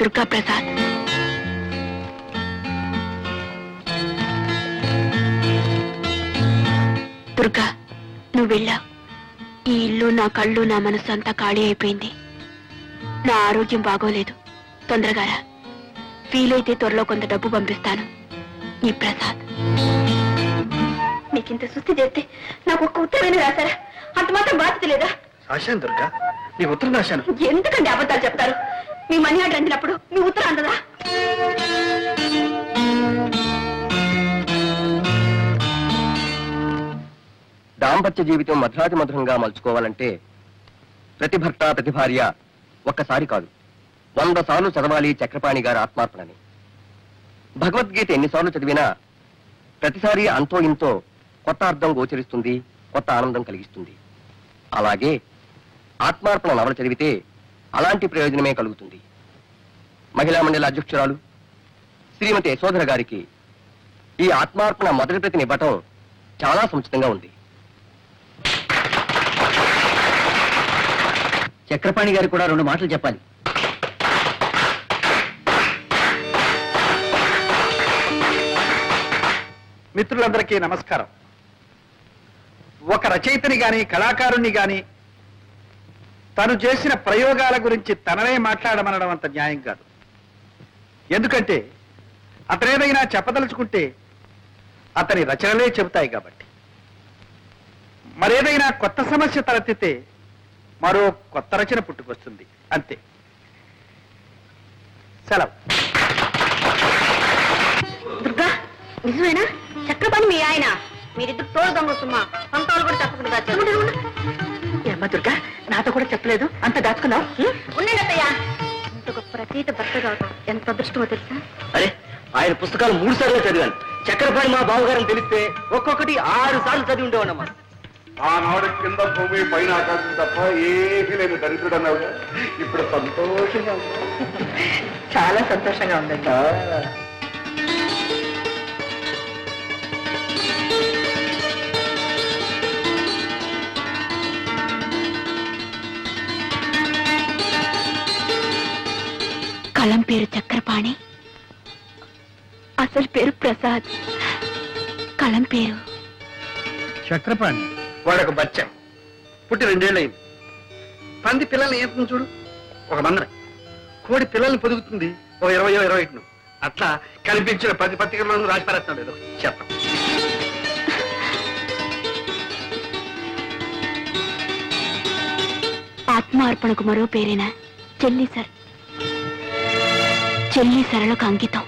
దుర్గా ప్రసాద్ దుర్గా నువ్వు వెళ్ళావు ఈ ఇల్లు నా కళ్ళు నా మనసు అంతా ఖాళీ అయిపోయింది. నా ఆరోగ్యం బాగోలేదు. తొందరగా రా. వీలైతే త్వరలో కొంత డబ్బు పంపిస్తాను. నీ ప్రసాద్. మీకింత సుస్థి చేస్తే నాకు ఒక్క ఉత్తరమైన రాశారా? అంత మాత్రం బాధ్యత లేదా? దుర్గా. నీ ఉత్తరం రాశాను. ఎందుకండి అబద్ధాలు చెప్తారు? మీ మనీ ఆర్డర్ అందినప్పుడు మీ ఉత్తరం అందదా? దాంపత్య జీవితం మధురాతి మధురంగా మలుచుకోవాలంటే ప్రతి భర్త ప్రతి భార్య ఒక్కసారి కాదు. వంద సార్లు చదవాలి చక్రపాణి గారి ఆత్మార్పణని. భగవద్గీత ఎన్నిసార్లు చదివినా ప్రతిసారి అంతో ఇంతో కొత్త అర్థం గోచరిస్తుంది కొత్త ఆనందం కలిగిస్తుంది. అలాగే ఆత్మార్పణ నవల చదివితే అలాంటి ప్రయోజనమే కలుగుతుంది. మహిళా మండలి అధ్యక్షురాలు శ్రీమతి యశోధర గారికి ఈ ఆత్మార్పణ మొదటి ప్రతిని ఇవ్వటం చాలా సముచితంగా ఉంది. చక్రపాణి గారు కూడా రెండు మాటలు చెప్పాలి. మిత్రులందరికీ నమస్కారం. ఒక రచయితని గాని కళాకారుణ్ణి గాని తను చేసిన ప్రయోగాల గురించి తననే మాట్లాడమనడం అంత న్యాయం కాదు. ఎందుకంటే అతనేదైనా చెప్పదలుచుకుంటే అతని రచనలే చెబుతాయి కాబట్టి. మరేదైనా కొత్త సమస్య తలెత్తితే మరో కొత్త రచన పుట్టుకొస్తుంది. అంతే. సెలవు. దుర్గా నిజమేనా? చక్రపాణి మీ ఆయన. మీరిద్దరు తోడు దొంగ సుమ్మా పంతాలు కూడా చెప్పకుండా ఏమ్మా దుర్గా నాతో కూడా చెప్పలేదు. అంత దాచుకున్నావు? ఇంత గొప్ప రచయిత భర్త కావటం ఎంత అదృష్టమో తెలుసా? అరే ఆయన పుస్తకాలు మూడు సార్లు చదివాను. చక్రపాణి మా బావగారని తెలిస్తే ఒక్కొక్కటి ఆరు సార్లు చదివి ఉండేవాడమ్మా ఆనాడు కింద భూమి పైన ఆకాశం తప్ప ఏమీ లేని దరిద్రుడు అన్నావు ఇప్పుడు సంతోషంగా. చాలా సంతోషంగా ఉందండి. కలం పేరు చక్రపాణి. అసలు పేరు ప్రసాద్. కలం పేరు. చక్రపాణి. వాడొక బచ్చం. పుట్టి రెండేళ్ళయింది. పంది పిల్లల్ని ఏం చూడు. ఒక మందర కోడి పిల్లల్ని పొదుగుతుంది. ఒక ఇరవయో ఇరవై ఒకటి అట్లా కనిపించిన ప్రతి పత్రికల్లోనూ రాసి పారేస్తున్నాడు ఏదో చెప్పం. ఆత్మార్పణకు మరో పేరేనా చెల్లి సర్. చెల్లి సరళకు అంకితం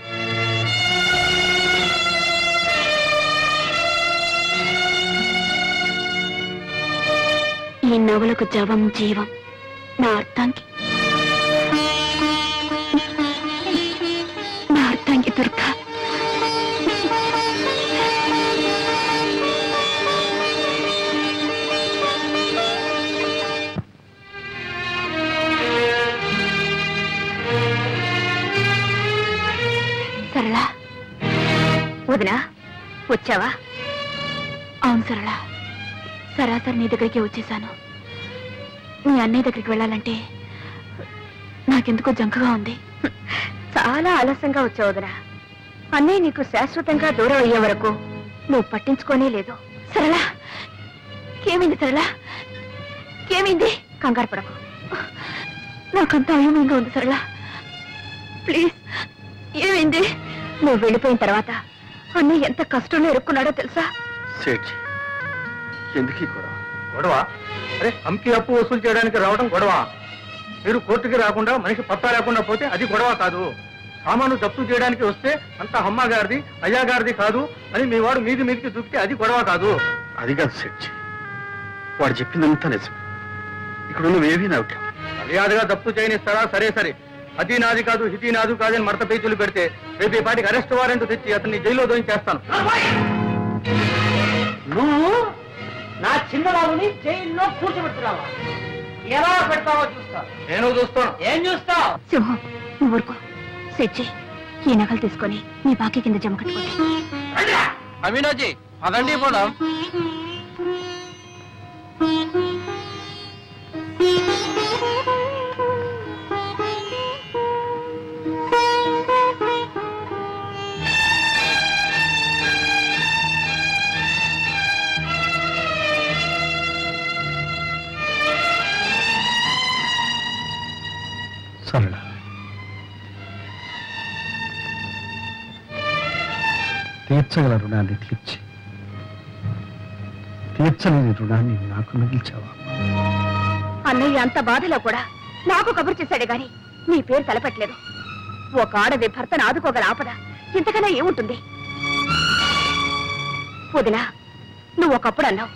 ఈ నవలకు జవం జీవం. నా అర్థానికి వదినా వచ్చావా? అవును సరళ. సరాసరి నీ దగ్గరికి వచ్చేసాను. నీ అన్నయ్య దగ్గరికి వెళ్ళాలంటే నాకెందుకో జంకగా ఉంది. చాలా ఆలస్యంగా వచ్చావు వదినా. అన్నయ్య నీకు శాశ్వతంగా దూరం అయ్యే వరకు నువ్వు పట్టించుకోనే లేదు. సరళ ఏమైంది సరళ? ఏమైంది? కంగారు పడకు. నాకంతా అయోమయంగా ఉంది సరళ. ప్లీజ్ ఏమైంది? నువ్వు వెళ్ళిపోయిన తర్వాత అన్నయ్య ఎంత కష్టంలో ఇరుక్కున్నాడో తెలుసా? సేఠ్ ఎందుకు గొడవ? గొడవ? అరే హంకి అప్పు వసూలు చేయడానికి రావడం గొడవ. మీరు కోర్టుకి రాకుండా మనిషి పత్తా లేకుండా పోతే అది గొడవ కాదు. సామాను జప్తు చేయడానికి వస్తే అంతా అమ్మ గారిది అయ్యా గారిది కాదు అని మీ వాడు మీది మీదికి చూపితే అది గొడవ కాదు. అది కాదు సెట్ వాడు చెప్పిందంతా నిజం. ఇక్కడ నువ్వేవీ నవ్వు మర్యాదగా జప్తు చేయనిస్తారా సరే సరే. అది నాది కాదు ఇది నాది కాదని మడత పేజీలు పెడితే రేపు ఈ పాటికి అరెస్ట్ వారెంట్ తెచ్చి అతన్ని జైల్లో దోయించేస్తాను నువ్వు నా చిన్నబాబుని జైల్లో కూర్చోబెడుతున్నావా ఎలా పెడతావో చూస్తా నేను చూస్తాను. ఏం చూస్తావు? సింహం నువ్వు ఊరుకో. సెచ్చి ఈ నగలు తీసుకొని నీ బాకీ కింద జమ కట్టుకోండి. అవినాజీ పదండి పోదాం. తీర్చగల రుణాన్ని తీర్చి. తీర్చలేని రుణాన్ని నాకు మిగిల్చావా? అన్నయ్య అంత బాధలో కూడా నాకు కబురు చేశాడే గాని నీ పేరు తలపెట్టలేదు ఒక ఆడది భర్తను ఆదుకోగల ఆపద ఇంతకన్నా ఏముంటుంది? వదినా నువ్వు ఒకప్పుడు అన్నావు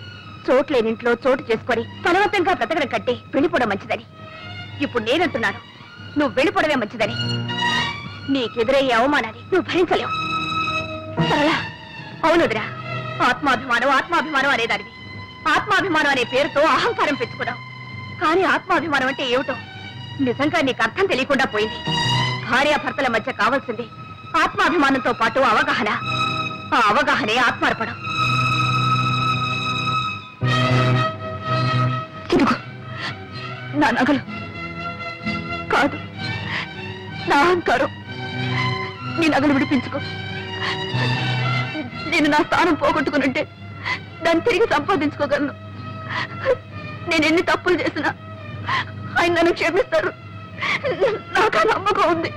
చోటు లేనింట్లో చోటు చేసుకొని బలవంతంగా బ్రతకడం కట్టి వెళ్ళిపోవడం మంచిదని. ఇప్పుడు నేనంటున్నాను నువ్వు వెళ్ళిపోవడమే మంచిదని. నీకెదురయ్యే అవమానాన్ని నువ్వు భరించలేవు. అవునుదిరా. ఆత్మాభిమానం ఆత్మాభిమానం అనేదానివి. ఆత్మాభిమానం అనే పేరుతో అహంకారం పెంచుకున్నావు. కానీ ఆత్మాభిమానం అంటే ఏమిటో నిజంగా నీకు అర్థం తెలియకుండా పోయింది. భార్యాభర్తల మధ్య కావాల్సింది ఆత్మాభిమానంతో పాటు అవగాహన. ఆ అవగాహనే ఆత్మార్పణం. నా నగలు. కాదు నా అహంకారం. నీ నగలు విడిపించుకో. నేను నా స్థానం పోగొట్టుకునుంటే దాన్ని తిరిగి సంపాదించుకోగలను. నేను ఎన్ని తప్పులు చేసినా ఆయన నన్ను క్షమిస్తారు. నాకు ఆ నమ్మకం ఉంది.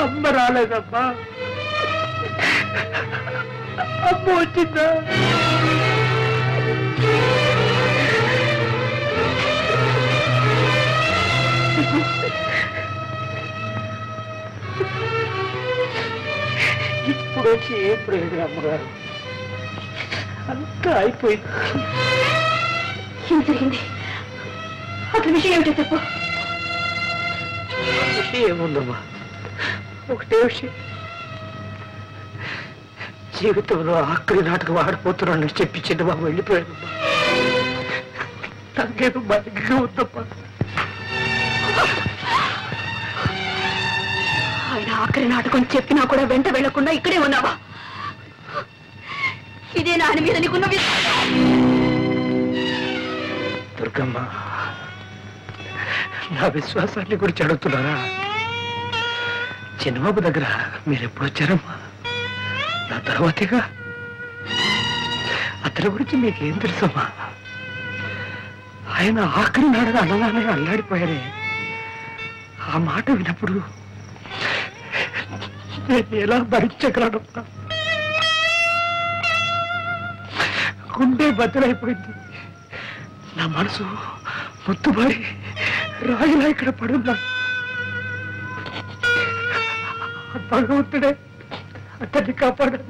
అమ్మ రాలేదమ్మా అమ్మ వచ్చిందా ఇప్పుడు వచ్చి ఏం ప్రయోజనం అమ్మగారు? అంతా అయిపోయింది. ఏం జరిగింది అసలు విషయం ఏమిటో చెప్పు. విషయం ఏముందమ్మా? ఒకటే విషయం. జీవితంలో ఆఖరి నాటకం ఆడిపోతున్నానని చెప్పి చిన్నబాబు వెళ్ళిపోయానమ్మా నాకేదో బాగా ఉందమ్మా ఆయన ఆఖరి నాటకం చెప్పినా కూడా వెంట వెళ్ళకుండా ఇక్కడే ఉన్నావా? ఇదే నాని మీద నీకున్న దుర్గమ్మ నా విశ్వాసాన్ని గురించి అడుగుతున్నారా? చిన్నబాబు దగ్గర మీరు ఎప్పుడు వచ్చారమ్మా? నా తర్వాతేగా? అతని గురించి మీకేం తెలుసమ్మా? ఆయన ఆఖరి నాడగా అన్నదాన్ని అల్లాడిపోయారే. ఆ మాట విన్నప్పుడు నేను ఎలా భరించగలనమ్మా గుండె బద్దలైపోయింది. నా మనసు ముత్తుబడి రాయిలా ఇక్కడ పడున్నా భగవంతుడే అతన్ని కాపాడాలి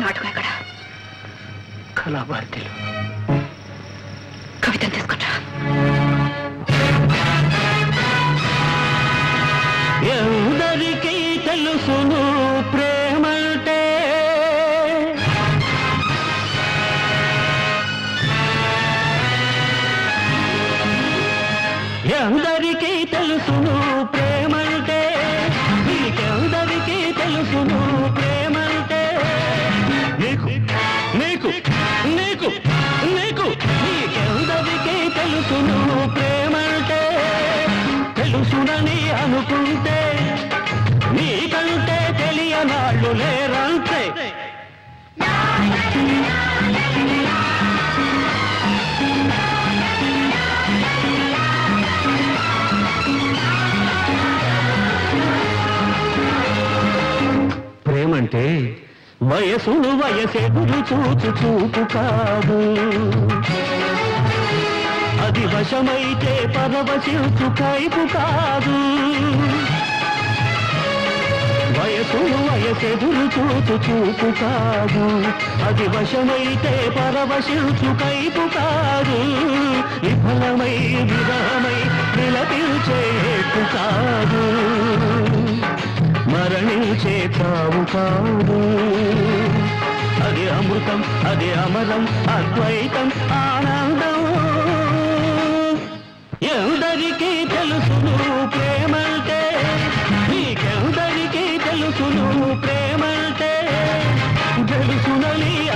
నాటకం ఎక్కడ? కళాభారతిలో. కవితను తీసుకుంటా ఎందరికీ ఎందరికీ తెలుసును ప్రేమంటే నీకెందరికీ తెలుసును ప్రేమంటే. నీకు నీకు నీకు నీకు నీకెందరికీ తెలుసును ప్రేమంటే. తెలుసునని అనుకుంటే నీకంటే తెలియనాళ్ళు లేరంతే. వయసులు వయసెదురు చూచు చూపు కాదు. అది వశమైతే పరవశించు కైపు కాదు. వయసులు వయసెదురు చూచు చూపు కాదు. అది వశమైతే పరవశించు కైపు కాదు. విఫలమై విరహమై నిలపిల్చేపు కాదు. మరణించే తావు కాదు. అది అమృతం అదే అమరం అద్వైతం ఆనందం. ఎందరికీ తెలుసును ప్రేమంటే? నీకెందరికీ తెలుసును ప్రేమంటే? తెలుసునని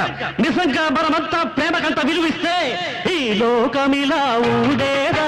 నిజంగా నిజంగా మనమంతా ప్రేమకంత విలువిస్తే ఈ లోకమిలా ఉండేదా?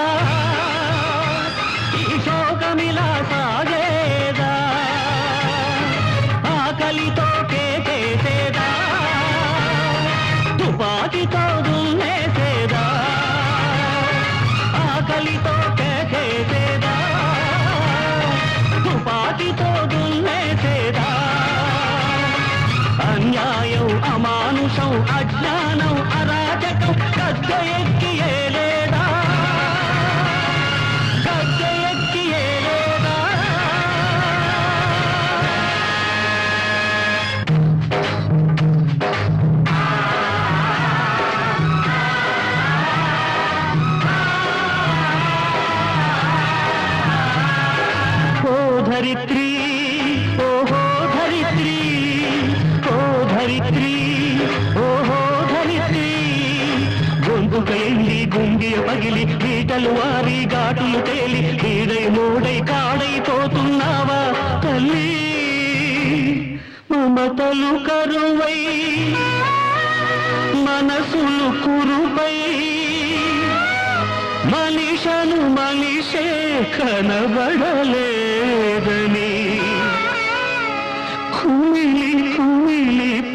గొంతుక ఎండి గుంగియ పగిలి పీటలు వారి ఘాటులు తేలి వీడై మూడై కాడైపోతున్నావా తల్లి? మమతలు కరువై మనసులు కురుపై మనిషను మనిషే కనబడలేదని. కుమిలి కుమిలిపోతున్నా